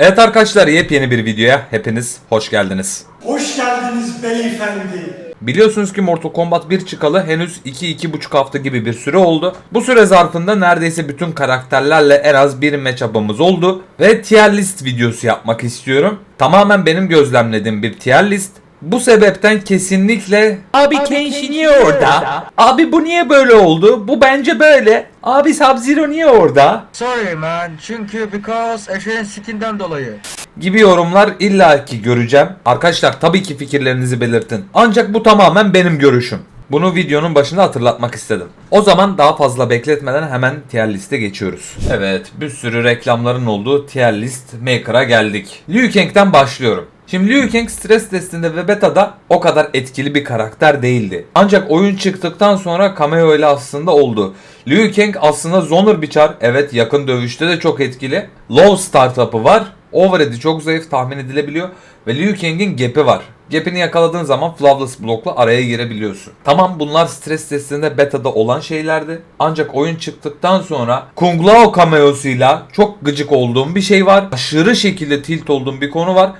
Evet arkadaşlar yepyeni bir videoya hepiniz hoş geldiniz. Hoş geldiniz beyefendi. Biliyorsunuz ki Mortal Kombat 1 çıkalı henüz 2-2,5 hafta gibi bir süre oldu. Bu süre zarfında neredeyse bütün karakterlerle en az bir matchup'ımız oldu. Ve tier list videosu yapmak istiyorum. Tamamen benim gözlemlediğim bir tier list. Bu sebepten kesinlikle Abi Kenshi niye orada? Abi bu niye böyle oldu? Bu bence böyle. Abi Sub-Zero niye orada? Sorry man, çünkü because eşeğin skinden dolayı. gibi yorumlar illaki göreceğim. Arkadaşlar tabii ki fikirlerinizi belirtin. Ancak bu tamamen benim görüşüm. Bunu videonun başında hatırlatmak istedim. O zaman daha fazla bekletmeden hemen tier liste geçiyoruz. Evet bir sürü reklamların olduğu tier list maker'a geldik. Liu Kang'den başlıyorum. Şimdi Liu Kang stres testinde ve beta'da o kadar etkili bir karakter değildi. Ancak oyun çıktıktan sonra cameo ile aslında oldu. Liu Kang aslında zoner bir. Evet yakın dövüşte de çok etkili. Low startup'ı var. Overhead'i çok zayıf tahmin edilebiliyor. Ve Liu Kang'in gap'i var. Gap'ini yakaladığın zaman Flawless blokla araya girebiliyorsun. Tamam bunlar stres testinde beta'da olan şeylerdi. Ancak oyun çıktıktan sonra Kung Lao cameosuyla çok gıcık olduğum bir şey var. Aşırı şekilde tilt olduğum bir konu var.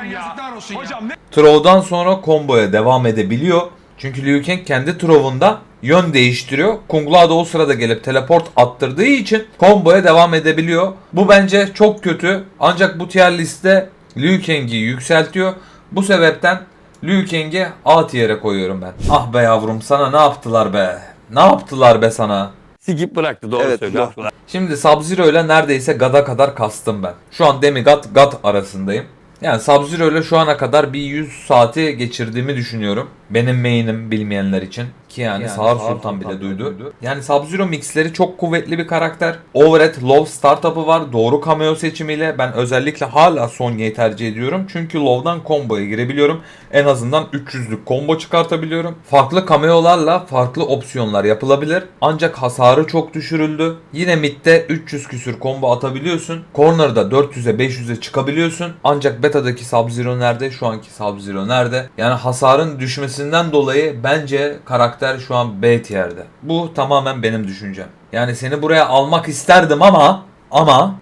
Hocam ya. Hocam ne? Throw'dan sonra komboya devam edebiliyor. Çünkü Liu Kang kendi throw'unda yön değiştiriyor. Kung Lao da o sırada gelip teleport attırdığı için komboya devam edebiliyor. Bu bence çok kötü. Ancak bu tier liste Liu Kang'i yükseltiyor. Bu sebepten Liu Kang'i A tier'e koyuyorum ben. Ah be yavrum sana ne yaptılar be? Ne yaptılar be sana? Sikip bıraktı doğru söylüyor. Şimdi Sub-Zero ile neredeyse God'a kadar kastım ben. Şu an Demigod, God arasındayım. Yani Sub-Zero ile şu ana kadar bir 100 saati geçirdiğimi düşünüyorum. Benim main'im bilmeyenler için. Ki yani, Sağır Sultan, bile duydu. Yani Sub-Zero mixleri çok kuvvetli bir karakter. Overhead low startup'ı var. Doğru cameo seçimiyle ben özellikle hala Sonya'yı tercih ediyorum. Çünkü low'dan combo'ya girebiliyorum. En azından 300'lük combo çıkartabiliyorum. Farklı cameo'larla farklı opsiyonlar yapılabilir. Ancak hasarı çok düşürüldü. Yine midde 300 küsür combo atabiliyorsun. Corner'da 400'e 500'e çıkabiliyorsun. Ancak beta'daki Sub-Zero nerede? Şu anki Sub-Zero nerede? Yani hasarın düşmesinden dolayı bence karakter şu an B tier'de. Bu tamamen benim düşüncem. Yani seni buraya almak isterdim ama ama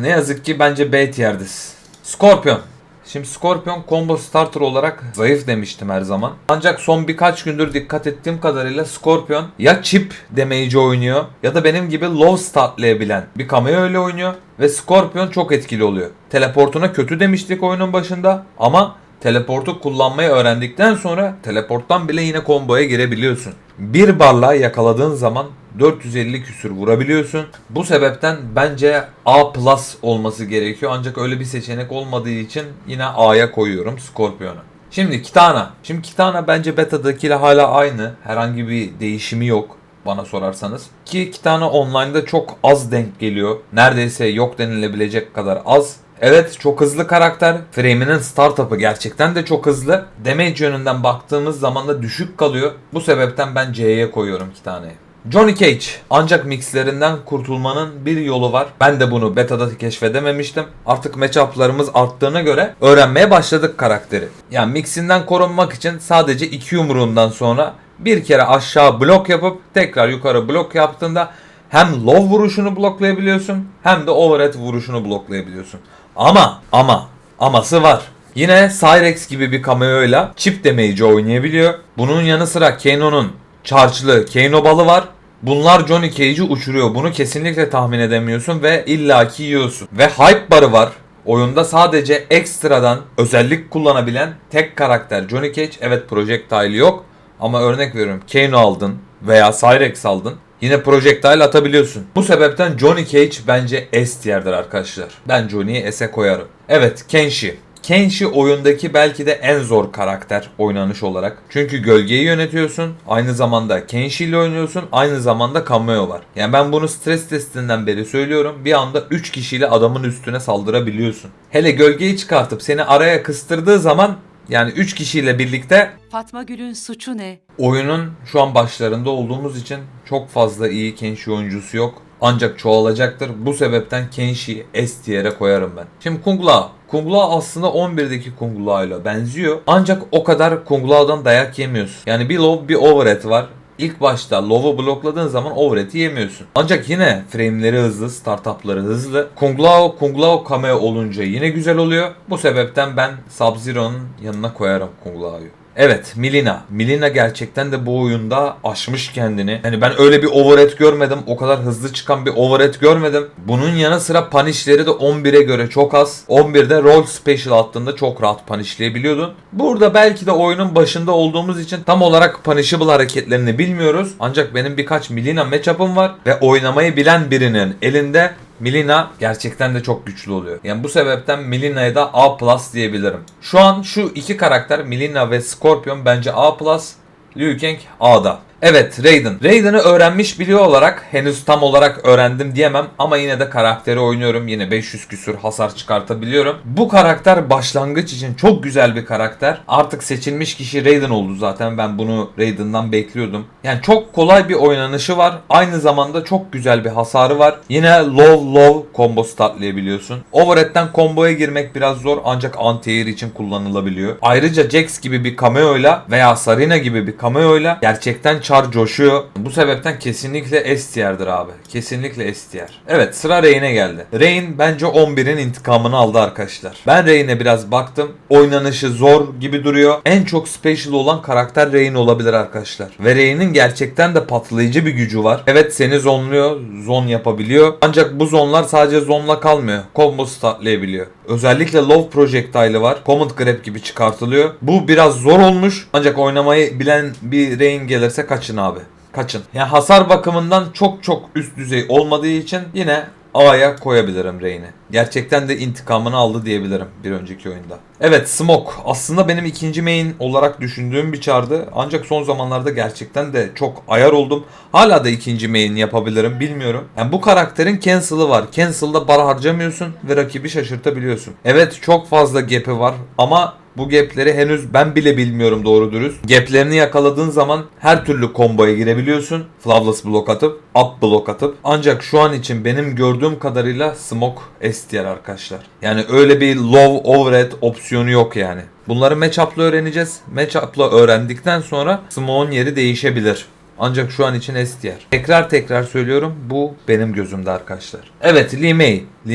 ne yazık ki bence B tier'desin. Scorpion. Şimdi Scorpion combo starter olarak zayıf demiştim her zaman. Ancak son birkaç gündür dikkat ettiğim kadarıyla Scorpion ya chip damage'i oynuyor ya da benim gibi low statlayabilen bir cameo ile oynuyor ve Scorpion çok etkili oluyor. Teleportuna kötü demiştik oyunun başında ama teleportu kullanmayı öğrendikten sonra teleporttan bile yine komboya girebiliyorsun. Bir barla yakaladığın zaman 450 küsür vurabiliyorsun. Bu sebepten bence A plus olması gerekiyor. Ancak öyle bir seçenek olmadığı için yine A'ya koyuyorum Scorpion'u. Şimdi Kitana. Şimdi Kitana bence beta'dakiyle hala aynı. Herhangi bir değişimi yok bana sorarsanız. Ki Kitana online'da çok az denk geliyor. Neredeyse yok denilebilecek kadar az. Evet çok hızlı karakter. Frame'inin startup'ı gerçekten de çok hızlı. Damage yönünden baktığımız zaman da düşük kalıyor. Bu sebepten ben C'ye koyuyorum Kitana'yı. Johnny Cage. Ancak mixlerinden kurtulmanın bir yolu var. Ben de bunu beta'da keşfedememiştim. Artık matchup'larımız arttığına göre öğrenmeye başladık karakteri. Yani mixinden korunmak için sadece iki yumruğundan sonra bir kere aşağı blok yapıp tekrar yukarı blok yaptığında hem low vuruşunu bloklayabiliyorsun hem de overhead vuruşunu bloklayabiliyorsun. Ama ama aması var. Yine Cyrex gibi bir cameo'yla chip damage oynayabiliyor. Bunun yanı sıra Kano'nun charge'lı Kano balı var. Bunlar Johnny Cage'i uçuruyor. Bunu kesinlikle tahmin edemiyorsun ve illaki yiyorsun. Ve hype barı var. Oyunda sadece ekstradan özellik kullanabilen tek karakter Johnny Cage. Evet projectile yok. Ama örnek veriyorum Kano aldın veya Cyrex aldın. Yine projectile atabiliyorsun. Bu sebepten Johnny Cage bence S tier'dir arkadaşlar. Ben Johnny'yi S'e koyarım. Evet Kenshi. Kenshi oyundaki belki de en zor karakter oynanış olarak. Çünkü gölgeyi yönetiyorsun. Aynı zamanda Kenshi ile oynuyorsun. Aynı zamanda cameo var. Yani ben bunu stres testinden beri söylüyorum. Bir anda 3 kişiyle adamın üstüne saldırabiliyorsun. Hele gölgeyi çıkartıp seni araya kıstırdığı zaman yani 3 kişiyle birlikte Fatma Gül'ün suçu ne? Oyunun şu an başlarında olduğumuz için çok fazla iyi Kenshi oyuncusu yok. Ancak çoğalacaktır. Bu sebepten Kenshi'yi S tier'e koyarım ben. Şimdi Kung Lao. Kung Lao aslında 11'deki Kung Lao ile benziyor. Ancak o kadar Kung Lao'dan dayak yemiyorsun. Yani bir low bir overhead var. İlk başta Low'u blokladığın zaman overhead'i yemiyorsun. Ancak yine frame'leri hızlı, startup'ları hızlı. Kung Lao, Kung Lao cameo olunca yine güzel oluyor. Bu sebepten ben Sub-Zero'nun yanına koyarım Kung Lao'yu. Evet Milina. Milina gerçekten de bu oyunda aşmış kendini. Hani ben öyle bir overhead görmedim. O kadar hızlı çıkan bir overhead görmedim. Bunun yanı sıra punishleri de 11'e göre çok az. 11'de roll special attığında çok rahat punishleyebiliyordun. Burada belki de oyunun başında olduğumuz için tam olarak punishable hareketlerini bilmiyoruz. Ancak benim birkaç Milina matchup'ım var ve oynamayı bilen birinin elinde Milina gerçekten de çok güçlü oluyor. Yani bu sebepten Milina'ya da A plus diyebilirim. Şu an şu iki karakter Milina ve Scorpion bence A plus. Liu Kang A'da. Evet Raiden. Raiden'ı öğrenmiş biliyor olarak henüz tam olarak öğrendim diyemem ama yine de karakteri oynuyorum. Yine 500 küsür hasar çıkartabiliyorum. Bu karakter başlangıç için çok güzel bir karakter. Artık seçilmiş kişi Raiden oldu zaten. Ben bunu Raiden'dan bekliyordum. Yani çok kolay bir oynanışı var. Aynı zamanda çok güzel bir hasarı var. Yine low low combo startlayabiliyorsun. Overhead'den comboya girmek biraz zor ancak anti-air için kullanılabiliyor. Ayrıca Jax gibi bir cameo'yla veya Sarina gibi bir cameo'yla gerçekten char coşuyor. Bu sebepten kesinlikle S tier'dir abi. Kesinlikle S tier. Evet sıra Reyne geldi. Reyn bence 11'in intikamını aldı arkadaşlar. Ben Reyn'e biraz baktım. Oynanışı zor gibi duruyor. En çok special olan karakter Reyn olabilir arkadaşlar. Ve Reyn'in gerçekten de patlayıcı bir gücü var. Evet seni zonluyor. Zon yapabiliyor. Ancak bu zonlar sadece zonla kalmıyor. Combo startlayabiliyor. Özellikle Love Projectile'ı var. Command Grab gibi çıkartılıyor. Bu biraz zor olmuş. Ancak oynamayı bilen bir Reyn gelirse kaçın abi. Kaçın. Yani hasar bakımından çok çok üst düzey olmadığı için yine A'ya koyabilirim Reyn'i. Gerçekten de intikamını aldı diyebilirim bir önceki oyunda. Evet Smoke aslında benim ikinci main olarak düşündüğüm bir çardı. Ancak son zamanlarda gerçekten de çok ayar oldum. Hala da ikinci main yapabilirim bilmiyorum. Yani bu karakterin cancel'ı var. Cancel'da para harcamıyorsun ve rakibi şaşırtabiliyorsun. Evet çok fazla gap'i var ama bu gapleri henüz ben bile bilmiyorum doğru dürüst. Gaplerini yakaladığın zaman her türlü komboya girebiliyorsun. Flawless block atıp, up block atıp. Ancak şu an için benim gördüğüm kadarıyla Smoke S tier arkadaşlar. Yani öyle bir low overhead opsiyonu yok yani. Bunları matchup'la öğreneceğiz. Matchup'la öğrendikten sonra Smoke'un yeri değişebilir. Ancak şu an için S tier. Tekrar tekrar söylüyorum bu benim gözümde arkadaşlar. Evet. Lee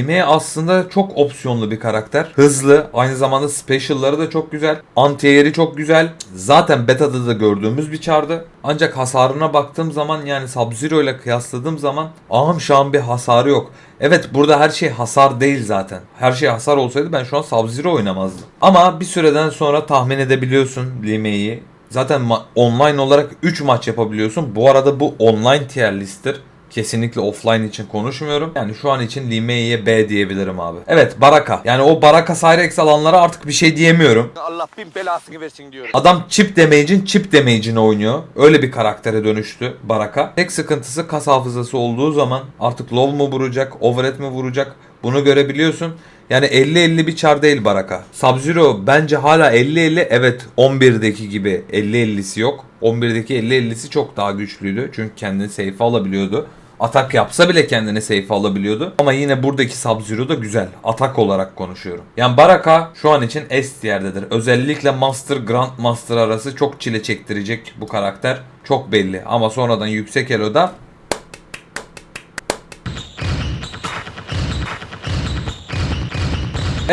May aslında çok opsiyonlu bir karakter. Hızlı aynı zamanda special'ları da çok güzel. Anti-air'i çok güzel. Zaten beta'da da gördüğümüz bir çardı. Ancak hasarına baktığım zaman yani Sub-Zero ile kıyasladığım zaman ahım şahım bir hasarı yok. Evet burada her şey hasar değil zaten. Her şey hasar olsaydı ben şu an Sub-Zero oynamazdım. Ama bir süreden sonra tahmin edebiliyorsun May'i. Zaten online olarak 3 maç yapabiliyorsun. Bu arada bu online tier list'tir. Kesinlikle offline için konuşmuyorum. Yani şu an için Lime'ye B diyebilirim abi. Evet Baraka. Yani o Baraka Cyrex alanlara artık bir şey diyemiyorum. Allah bin belasını versin diyorum. Adam chip damage'in chip damage'ini oynuyor. Öyle bir karaktere dönüştü Baraka. Tek sıkıntısı kas hafızası olduğu zaman artık low mu vuracak, overhead mi vuracak bunu görebiliyorsun. Yani 50-50 bir çar değil Baraka. Sub-Zero bence hala 50-50 evet 11'deki gibi 50-50'si yok. 11'deki 50-50'si çok daha güçlüydü. Çünkü kendini safe alabiliyordu. Atak yapsa bile kendini safe alabiliyordu. Ama yine buradaki Sub-Zero da güzel. Atak olarak konuşuyorum. Yani Baraka şu an için S tier'dedir. Özellikle Master Grandmaster arası çok çile çektirecek bu karakter. Çok belli. Ama sonradan yüksek elo'da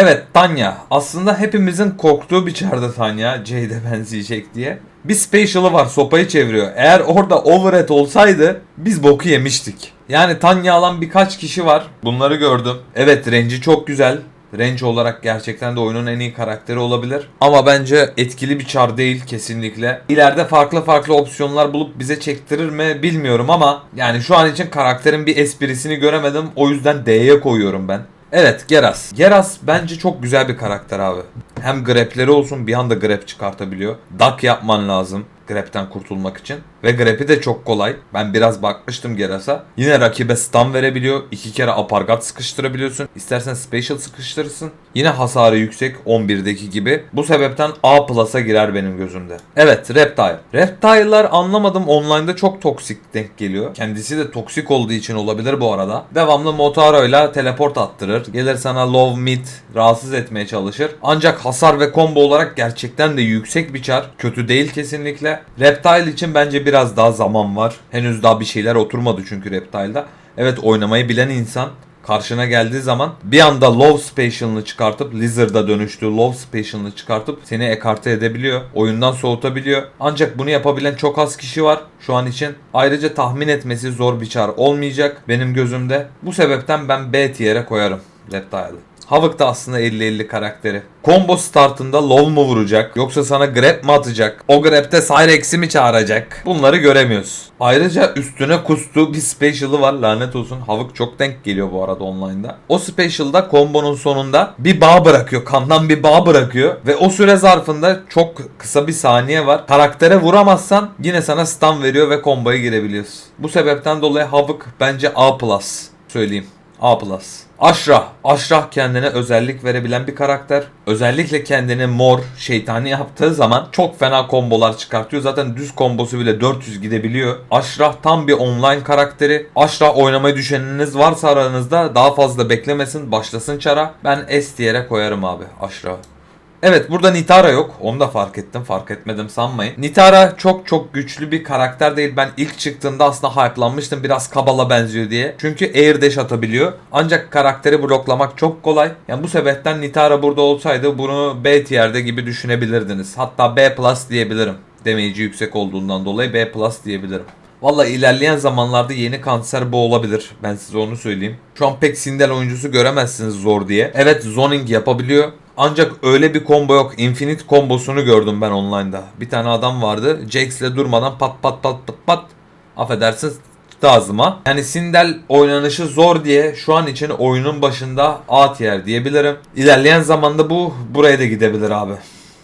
Evet Tanya. Aslında hepimizin korktuğu bir çarda Tanya. Jade'e benzeyecek diye. Bir special'ı var sopayı çeviriyor. Eğer orada overhead olsaydı biz boku yemiştik. Yani Tanya alan birkaç kişi var. Bunları gördüm. Evet range'i çok güzel. Range olarak gerçekten de oyunun en iyi karakteri olabilir. Ama bence etkili bir çar değil kesinlikle. İleride farklı farklı opsiyonlar bulup bize çektirir mi bilmiyorum ama yani şu an için karakterin bir esprisini göremedim. O yüzden D'ye koyuyorum ben. Evet Geras. Geras bence çok güzel bir karakter abi. Hem grepleri olsun bir anda grep çıkartabiliyor. Duck yapman lazım grepten kurtulmak için. Ve grepi de çok kolay. Ben biraz bakmıştım Geras'a. Yine rakibe stun verebiliyor. İki kere apargat sıkıştırabiliyorsun. İstersen special sıkıştırırsın. Yine hasarı yüksek 11'deki gibi. Bu sebepten A plus'a girer benim gözümde. Evet Reptile. Reptile'lar anlamadım online'da çok toksik denk geliyor. Kendisi de toksik olduğu için olabilir bu arada. Devamlı Motaro ile teleport attırır. Gelir sana low mid rahatsız etmeye çalışır. Ancak hasar ve combo olarak gerçekten de yüksek bir çar. Kötü değil kesinlikle. Reptile için bence bir biraz daha zaman var. Henüz daha bir şeyler oturmadı çünkü Reptile'da. Evet oynamayı bilen insan karşına geldiği zaman bir anda Love Special'ını çıkartıp Lizard'a dönüştüğü Love Special'ını çıkartıp seni ekarte edebiliyor. Oyundan soğutabiliyor. Ancak bunu yapabilen çok az kişi var şu an için. Ayrıca tahmin etmesi zor bir çar olmayacak benim gözümde. Bu sebepten ben B tier'e koyarım Reptile'ı. Havok da aslında 50-50 karakteri. Combo startında low mu vuracak yoksa sana grab mi atacak? O grab'te Cyrex'i mi çağıracak? Bunları göremiyoruz. Ayrıca üstüne kustuğu bir special'ı var lanet olsun. Havok çok denk geliyor bu arada online'da. O special'da kombonun sonunda bir bağ bırakıyor. Kandan bir bağ bırakıyor. Ve o süre zarfında çok kısa bir saniye var. Karaktere vuramazsan yine sana stun veriyor ve komboya girebiliyorsun. Bu sebepten dolayı Havok bence A+. Söyleyeyim. A+. Aşrah. Aşrah kendine özellik verebilen bir karakter. Özellikle kendini mor, şeytani yaptığı zaman çok fena kombolar çıkartıyor. Zaten düz kombosu bile 400 gidebiliyor. Aşrah tam bir online karakteri. Aşrah oynamayı düşüneniniz varsa aranızda daha fazla beklemesin, başlasın çara. Ben S tier'e koyarım abi Aşrah'ı. Evet burada Nitara yok. Onu da fark ettim. Fark etmedim sanmayın. Nitara çok çok güçlü bir karakter değil. Ben ilk çıktığında aslında hype'lanmıştım. Biraz Kabala benziyor diye. Çünkü air dash atabiliyor. Ancak karakteri bloklamak çok kolay. Yani bu sebepten Nitara burada olsaydı bunu B tier'de gibi düşünebilirdiniz. Hatta B plus diyebilirim. Demeyici yüksek olduğundan dolayı B plus diyebilirim. Valla ilerleyen zamanlarda yeni kanser bu olabilir. Ben size onu söyleyeyim. Şu an pek Sindel oyuncusu göremezsiniz zor diye. Evet zoning yapabiliyor. Ancak öyle bir combo yok. Infinite kombosunu gördüm ben online'da. Bir tane adam vardı. Jax'le durmadan pat pat pat pat pat. Affedersiniz ağzıma. Yani Sindel oynanışı zor diye şu an için oyunun başında A tier diyebilirim. İlerleyen zamanda bu buraya da gidebilir abi.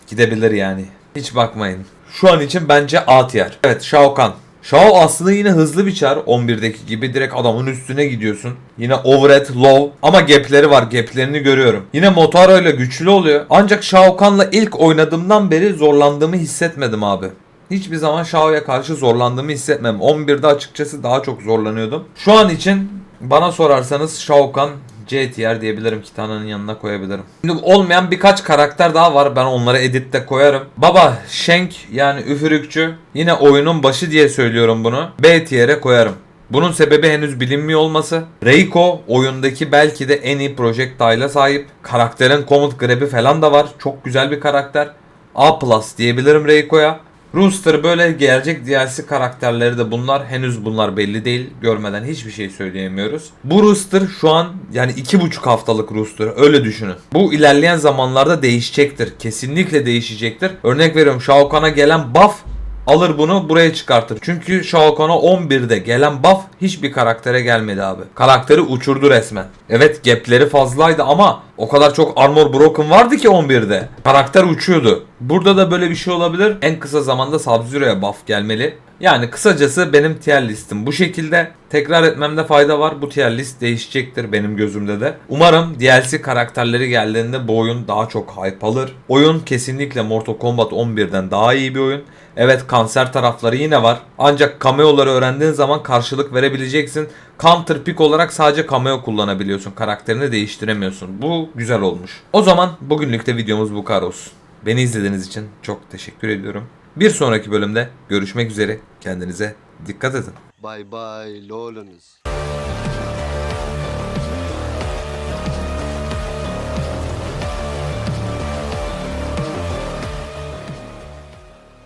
Gidebilir yani. Hiç bakmayın. Şu an için bence A tier. Evet Shao Kahn. Shao aslında yine hızlı bir çar 11'deki gibi direkt adamın üstüne gidiyorsun. Yine overhead low ama gapleri var gaplerini görüyorum. Yine Motaro ile güçlü oluyor. Ancak Shao Kahn'la ilk oynadığımdan beri zorlandığımı hissetmedim abi. Hiçbir zaman Shao'ya karşı zorlandığımı hissetmem. 11'de açıkçası daha çok zorlanıyordum. Şu an için bana sorarsanız Shao Kahn C tier diyebilirim Kitana'nın yanına koyabilirim. Şimdi olmayan birkaç karakter daha var. Ben onları editte koyarım. Baba Shank yani üfürükçü. Yine oyunun başı diye söylüyorum bunu. B tier'e koyarım. Bunun sebebi henüz bilinmiyor olması. Reiko oyundaki belki de en iyi projectile'a sahip. Karakterin Comet Grab'i falan da var. Çok güzel bir karakter. A plus diyebilirim Reiko'ya. Rooster böyle gelecek DLC karakterleri de bunlar. Henüz bunlar belli değil. Görmeden hiçbbir şey söyleyemiyoruz. Bu Rooster şu an yani iki buçuk haftalık Rooster. Öyle düşünün. Bu ilerleyen zamanlarda değişecektir. Kesinlikle değişecektir. Örnek veriyorum Shao Kahn'a gelen buff alır bunu buraya çıkartır. Çünkü Shao Kahn'a 11'de gelen buff hiçbir karaktere gelmedi abi. Karakteri uçurdu resmen. Evet gapleri fazlaydı ama o kadar çok armor broken vardı ki 11'de. Karakter uçuyordu. Burada da böyle bir şey olabilir. En kısa zamanda Sub-Zero'ya buff gelmeli. Yani kısacası benim tier listim bu şekilde. Tekrar etmemde fayda var. Bu tier list değişecektir benim gözümde de. Umarım DLC karakterleri geldiğinde bu oyun daha çok hype alır. Oyun kesinlikle Mortal Kombat 11'den daha iyi bir oyun. Evet kanser tarafları yine var. Ancak cameo'ları öğrendiğin zaman karşılık verebileceksin. Counter pick olarak sadece cameo kullanabiliyorsun. Karakterini değiştiremiyorsun. Bu güzel olmuş. O zaman bugünlük de videomuz bu kadar olsun. Beni izlediğiniz için çok teşekkür ediyorum. Bir sonraki bölümde görüşmek üzere. Kendinize dikkat edin. Bye bye lolunuz.